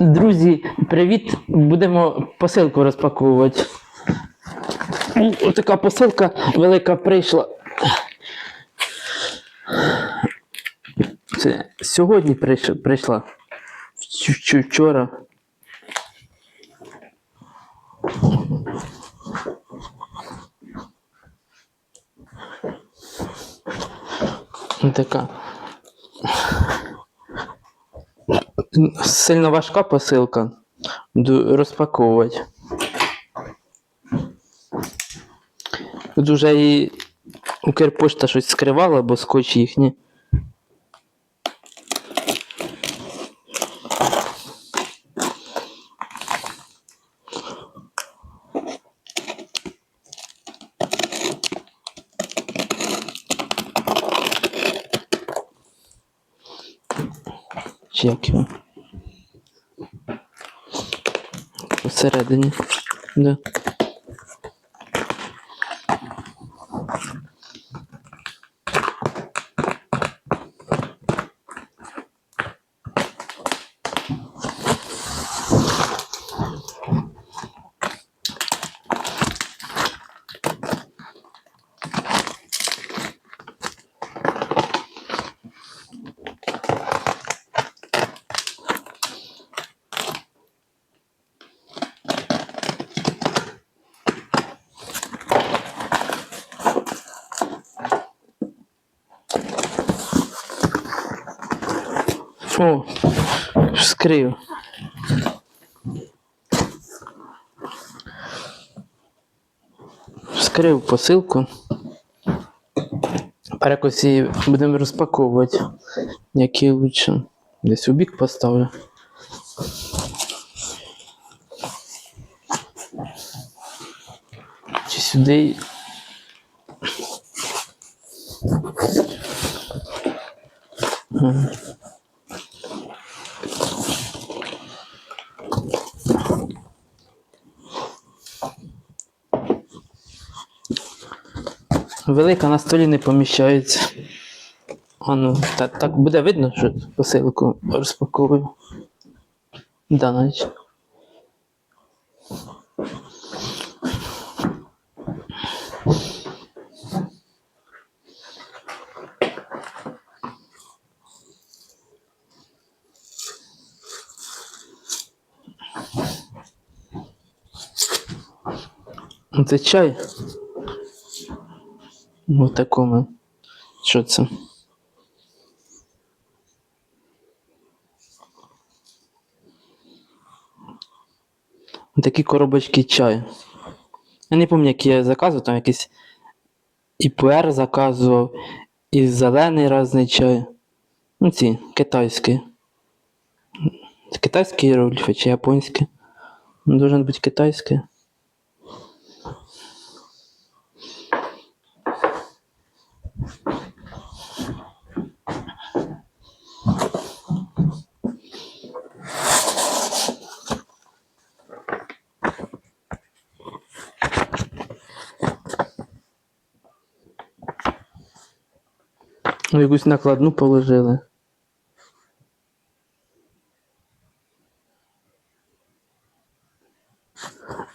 Друзі, привіт! Будемо посилку розпаковувати. Ось така посилка велика прийшла. Це сьогодні прийшла. Вч- вч- Вчора. Така. Сильно важка посилка. Розпаковувати. Тут вже і Укрпошта щось скривала, бо скотч їхній. Чи? Посередині. Да. О, скрив. Скрив посилку. Тепер якось її будемо розпаковувати. Які лучше. Десь у бік поставлю. Чи сюди. Велика на столі не поміщається. А ну, так, так буде видно, що посилку розпаковую. Да, навіть. Це чай. В такому. Що це? Такі коробочки чаю. Я не пам'ятаю, які я заказував, там якийсь і пуер заказував, і зелений різний чай. Ну ці, китайські. Китайські рольфи чи японські? Ну, Должен бути китайський. Ну, якусь накладну положили.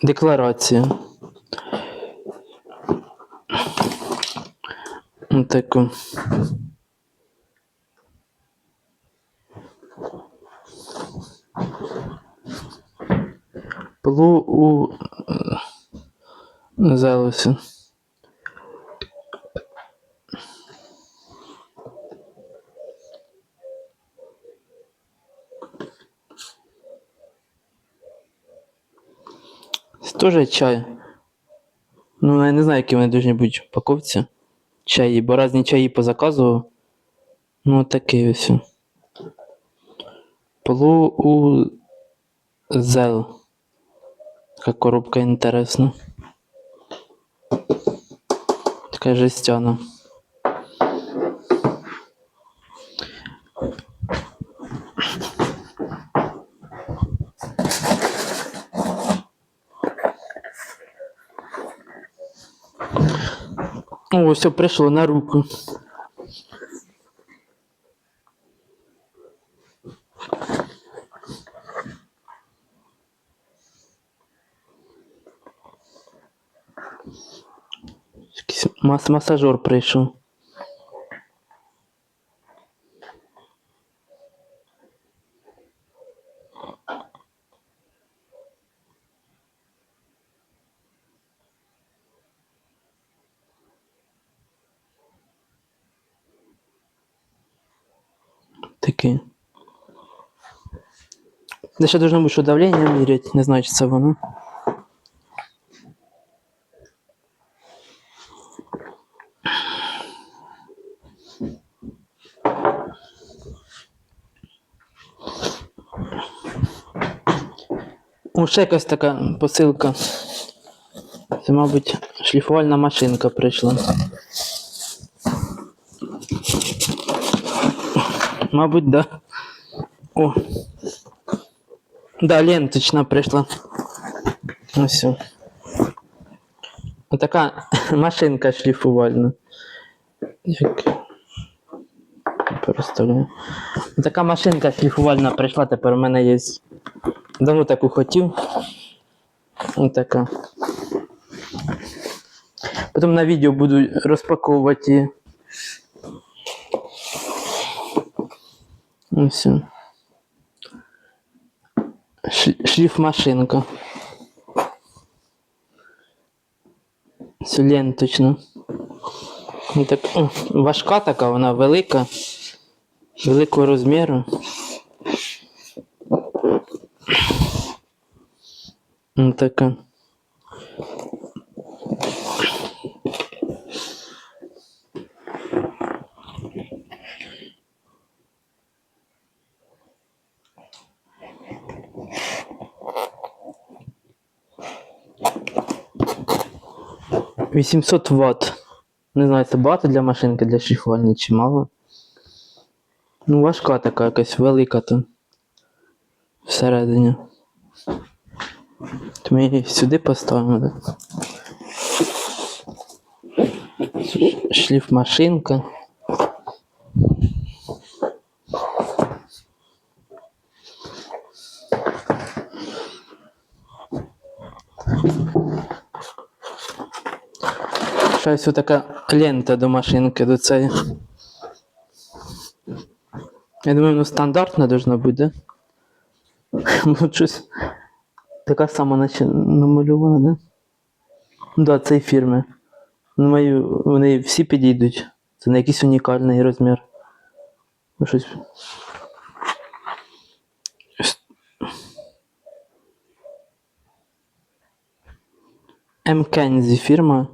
Декларація. Таку. Було у е, теж чай. Ну, я не знаю, які вони повинні бути в упаковці. Чаї, бо різні чаї позаказував. Ну, таке ось. Полу у зел. Така коробка інтересна. Така жестяна. Ну, все пришло на руку. Мас масажор прийшов. Такий. Де ще должно що давлення міряти, не знаю, чи це воно. О, ще якась така посилка. Це, мабуть, шліфувальна машинка прийшла. Мабуть, да. О. Да, ленточна прийшла. Ось. все. Така машинка шліфувальна. Переставляю. Така машинка шліфувальна прийшла, тепер у мене є. Давно таку хотів. Ось така. Потім на відео буду розпаковувати Ось. все. Ш- шліфмашинка. Все ленточно. Ну, Так, важка така, вона велика. Великого розміру. Ну, така. Вісімсот Вт. Не знаю, це багато для машинки, для шліфування чи мало. Ну, важка така якась велика там. Всередині. То ми її сюди поставимо, так? Ш- Шліфмашинка. Щось така лента до машинки до цієї. Я думаю, ну стандартна должна бути, да? Ну, щось така сама наче намальована, да? Ну да, цієї фірми. Думаю, вони всі підійдуть. Це не якийсь унікальний розмір. Ну, щось. М. Кензі фірма.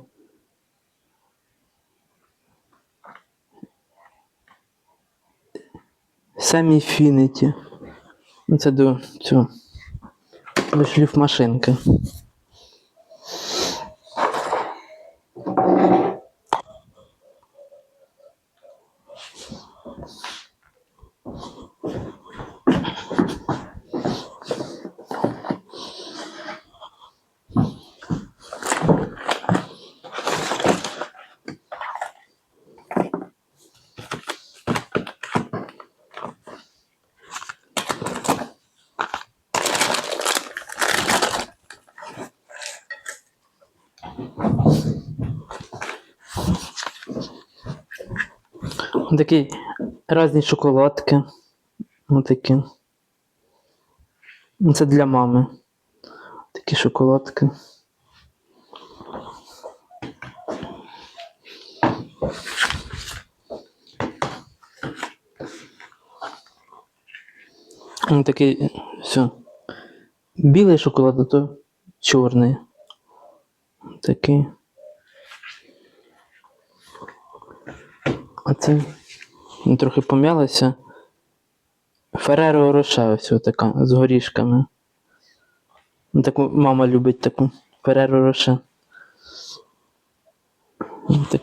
Семіфініті. Ну, Це до цього. До шліфмашинки. Такі різні шоколадки. Отакі. Ну, Це для мами. Такі шоколадки. Такий, все. Білий шоколад, а то чорний. Такий. А це ну, трохи пом'ялося. Фереро Роше ось така з горішками. Ну, Таку мама любить таку Фереро Роше. Ну, Так.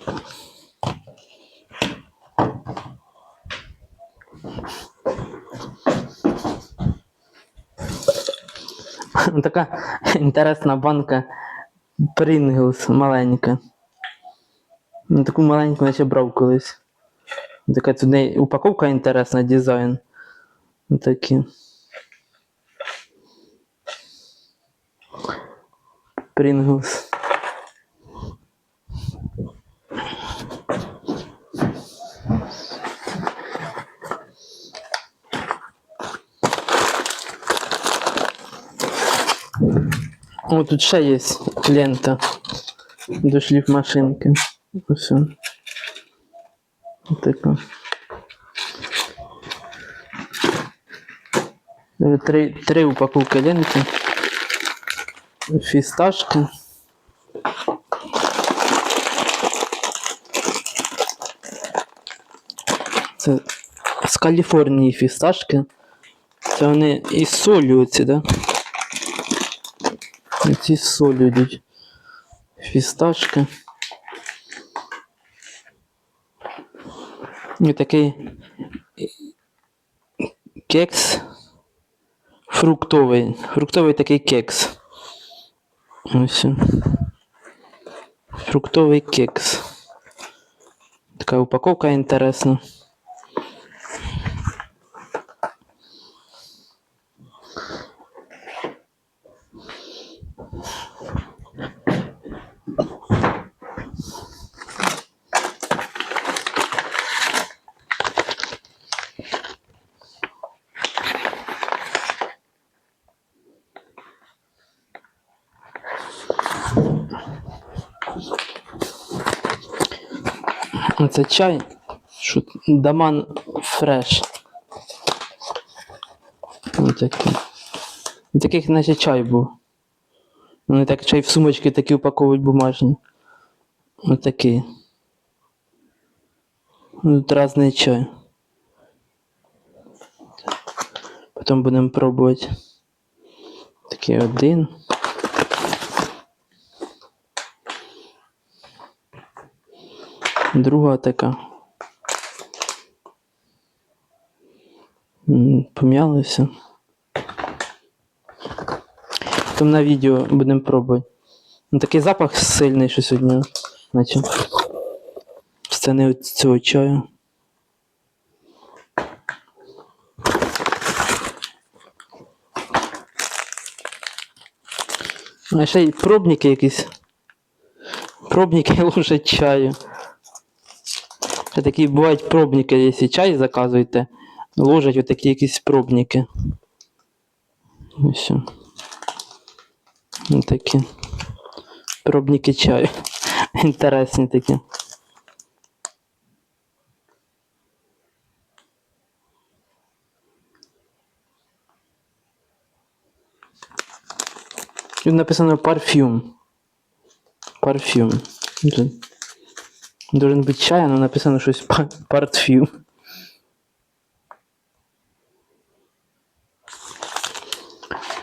Така інтересна банка Pringles маленька. Ну, таку маленьку ще брав колись. Така тут неї упаковка інтересна, дизайн. Такі. Принглс. О, тут ще є лента до шліфмашинки. машинки. Все. Така. Е, Три, три упаковки ленти. Фісташки. Це з Каліфорнії фісташки. Це вони із солью оці, да? Ці солью йдуть. Фісташки. Такий кекс фруктовий. Фруктовий такий кекс. Ось. Фруктовий кекс. Така упаковка інтересна. Це чай. Що Даман фреш. Ось такий. Таких наче чай був. Вони так чай в сумочки такі упаковують бумажні. Ось такий. Тут різний чай. Потім будемо пробувати. Такий один. Друга така. Пом'ялися. Потім на відео будемо пробувати. Ну, такий запах сильний, що сьогодні. Наче. Це не цього чаю. А ще й пробники якісь. Пробники лучше чаю. Ще такі бувають пробники, якщо чай заказуєте, ложать отакі якісь пробники. Ось. Ось такі. Пробники чаю. Інтересні такі. Тут написано парфюм. Парфюм. Должен быть чай, но написано щось па- парфюм.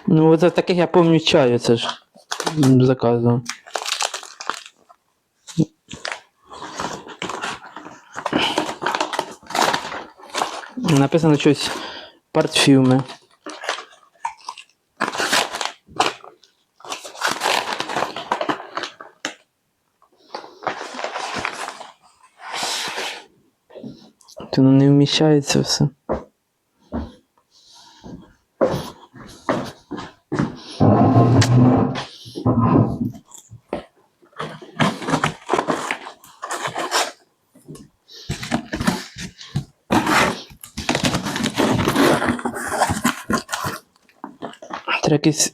Ну, от таких я помню чаю, це ж заказував. Написано щось парфюми. То воно не вміщається все. Треба якийсь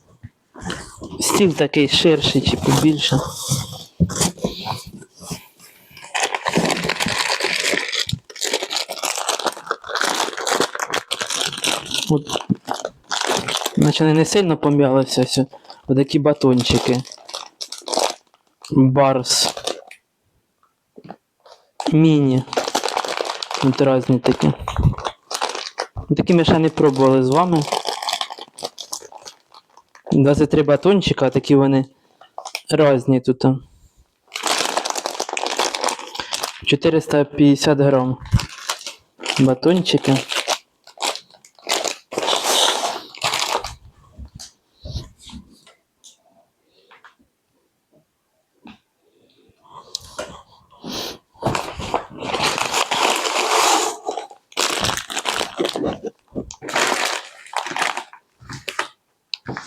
стіл такий ширший чи побільше. От, наче вони не сильно пом'ялися все. Отакі батончики. Барс. Міні. От різні такі. Такі ми ще не пробували з вами. 23 батончика, такі вони різні тут. 450 грам. Батончики.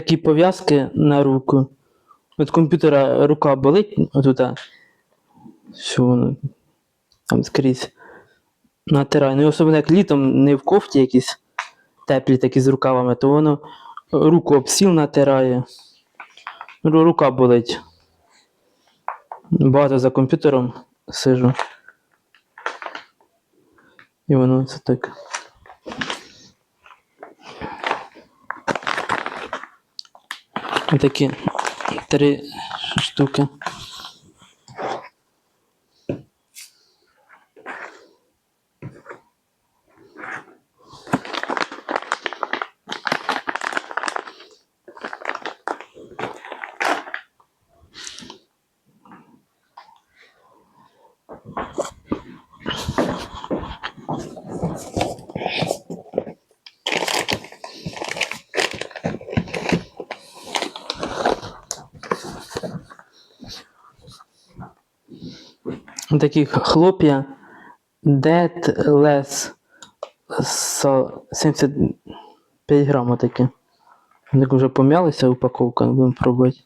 такі пов'язки на руку. Від комп'ютера рука болить, отута. Що воно там скрізь натирає. Ну, і особливо як літом не в кофті якісь теплі такі з рукавами, то воно руку об стіл натирає. Рука болить. Багато за комп'ютером сижу. І воно це так. Такі три штуки. Такі хлоп'я Dead Less 75 грам такі. Вони вже пом'ялися упаковка, будемо пробувати.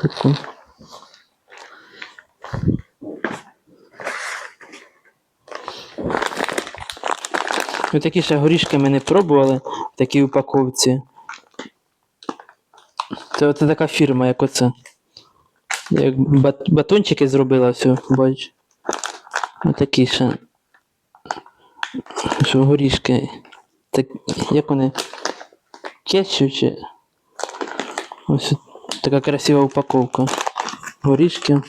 Таку. Ось такі ще горішки ми не пробували в такій упаковці. Це оце така фірма, як оце. Як бат- батончики зробила все, бач. Отакі ще. Що горішки. Так, як вони? Кетчу чи. Ось така красива упаковка. Горішки.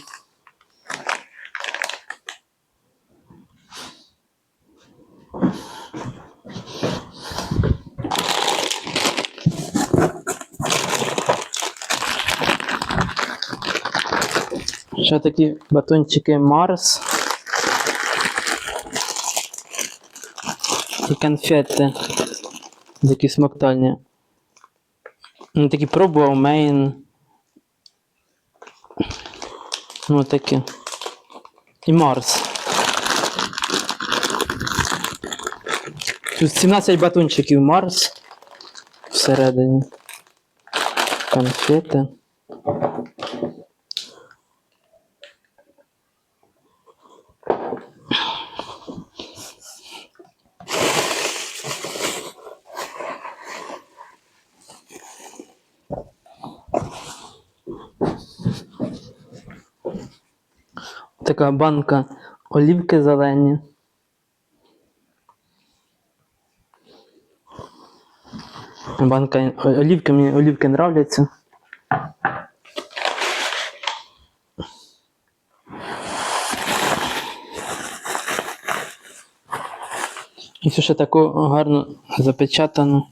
Ще такі батончики Марс. І конфети. Такі смоктальні. Ну, такі пробував мейн. Ну, такі. І Марс. Тут 17 батончиків Марс всередині. Конфети. Така банка олівки зелені. Банка олівки, мені олівки нравляться. І все ще таку гарно запечатано.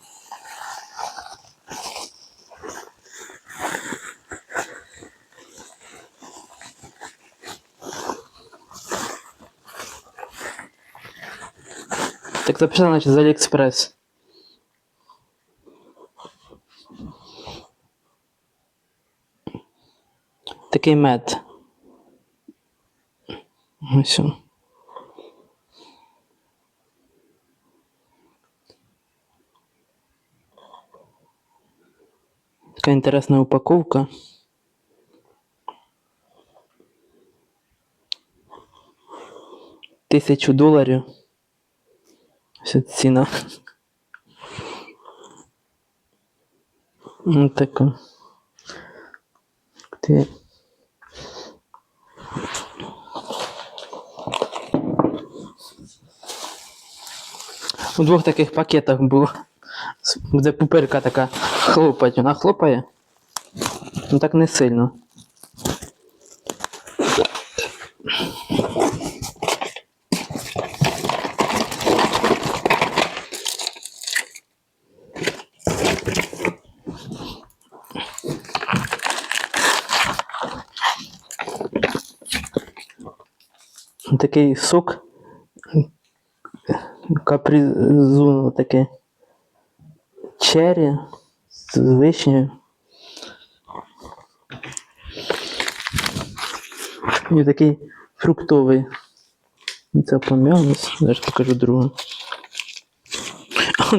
Так записано, значить, з Аліекспрес. Такий мед. Ось. Така інтересна упаковка. Тисячу доларів. Ціна. Ну така. Ти. У двох таких пакетах було. Буде пупирка така хлопать. Вона хлопає. Ну так не сильно. Такий сок капризуно таке. Черрі з вишнею. І такий фруктовий. Це пом'ялось. Зараз покажу другу.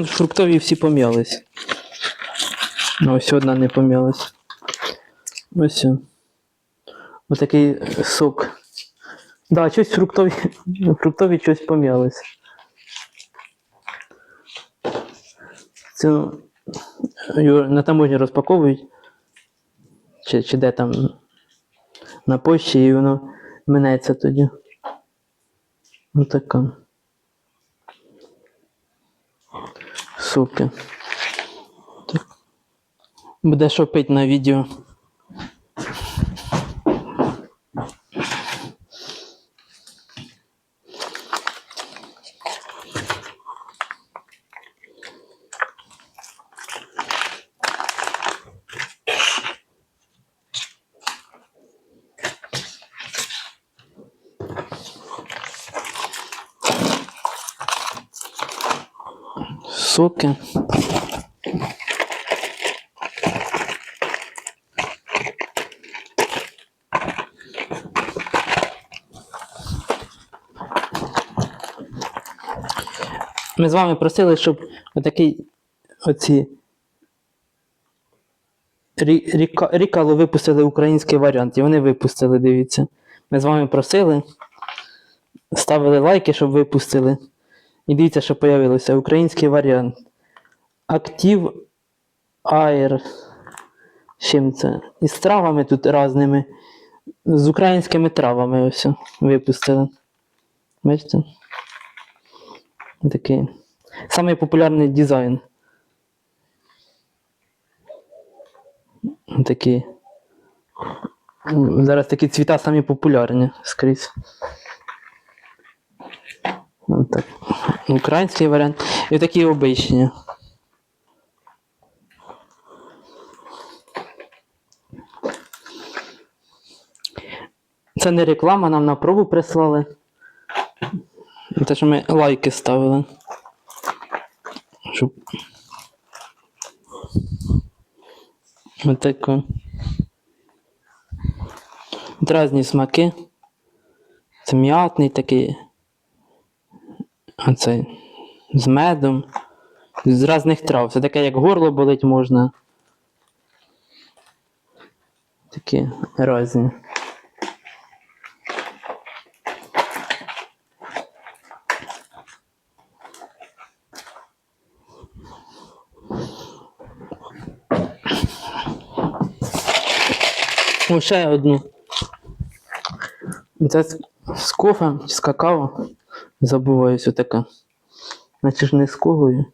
Фруктові всі пом'ялись. Ось одна не пом'ялась. Ось. о. Отакий сок. Да, щось фруктові, фруктові щось пом'ялось. Це на таможні розпаковують. Чи, чи де там на пошті, і воно минеться тоді. Ну така. Суки. Так. Буде що пить на відео. Соки. Ми з вами просили, щоб отакий оці Рі- Ріка, Рікало випустили український варіант, і вони випустили, дивіться. Ми з вами просили, ставили лайки, щоб випустили. І дивіться, що появилося. Український варіант. Актив Air. Чим це? І з травами тут різними. З українськими травами ось випустили. Бачите? Такий. Самий популярний дизайн. Такі. Зараз такі цвіта самі популярні скрізь. Отак. Український варіант. І такі обичні. Це не реклама, нам на пробу прислали. Те, що ми лайки ставили. Щоб... Отако. От Різні смаки. Це м'ятний такий. А цей з медом. З різних трав. Це таке, як горло болить можна. Такі різні. Ще одну. Це з, кофе, з какао. Забуваюся така. Наче ж не з колою.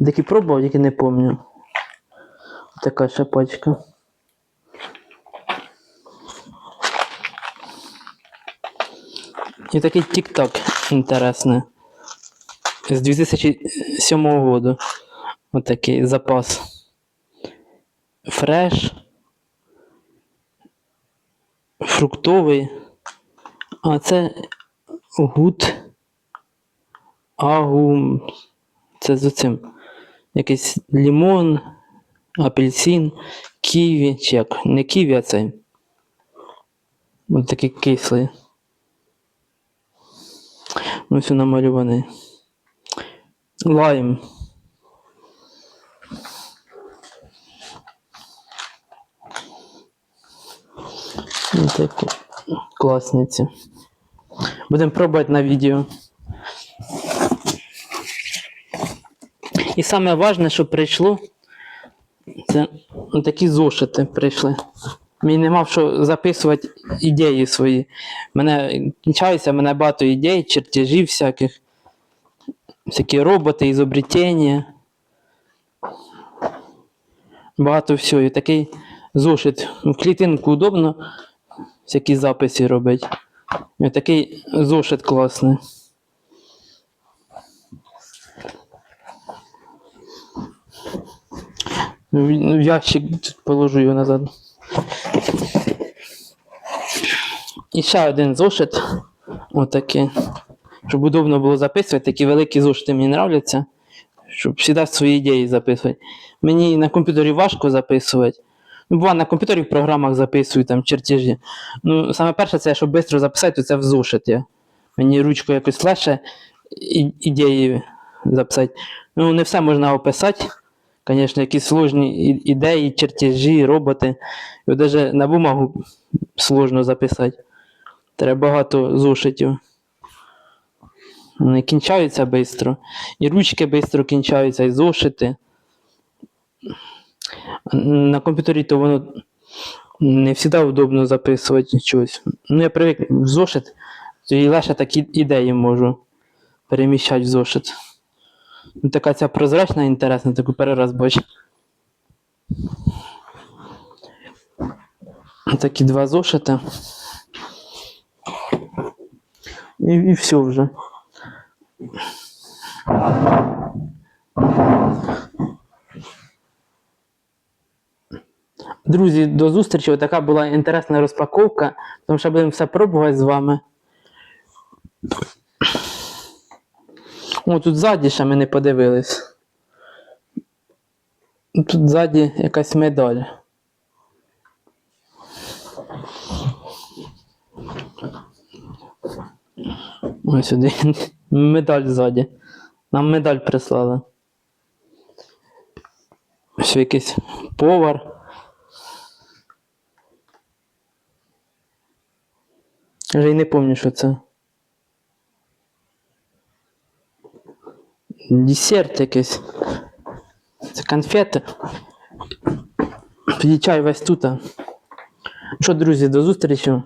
Такі пробував, тільки не пам'ятаю. Така ще пачка. І такий тік-так інтересний. З 2007 року. Отакий запас. Фреш. Фруктовий. А це гуд. Агу. Це з цим. Якийсь лимон, апельсин, ківі, чи як. Не ківі, а цей. Ось такий кислий. Ну, все намалюваний. Лайм. Ось такі класниці. Будемо пробувати на відео. І саме важне, що прийшло, це такі зошити прийшли. Мені не мав що записувати ідеї свої. Мене кінчаються, мене багато ідей, чертежів всяких, всякі роботи, ізобретення. Багато всього. І такий зошит. В клітинку удобно всякі записи робити. І такий зошит класний. В в ящик положу його назад. І ще один зошит. Отакий. Щоб удобно було записувати. Такі великі зошити мені нравляться. Щоб завжди свої ідеї записувати. Мені на комп'ютері важко записувати. Ну, буває, на комп'ютері в програмах записую там чертежі. Ну, саме перше, це щоб швидко записати, то це в зошит. Я. Мені ручкою якось легше ідеї записати. Ну, не все можна описати. Звісно, якісь сложні ідеї, чертежі, роботи. Його навіть на бумагу сложно записати. Треба багато зошитів. Вони кінчаються швидко. І ручки швидко кінчаються, і зошити. На комп'ютері то воно не завжди удобно записувати щось. Ну, я привик в зошит, то і лише такі ідеї можу переміщати в зошит. Ну, така ця прозрачна, інтересна, таку перераз бачу. Такі два зошити. І, і все вже. Друзі, до зустрічі. Отака була інтересна розпаковка. Тому що будемо все пробувати з вами. О, тут ззаді ще ми не подивились. Тут ззаді якась медаль. Ось сюди. Медаль ззаді. Нам медаль прислали. Ось якийсь повар. Вже й не пам'ятаю, що це. Десерт якийсь. Це конфети. Тоді чай весь тут. Що, друзі, до зустрічі.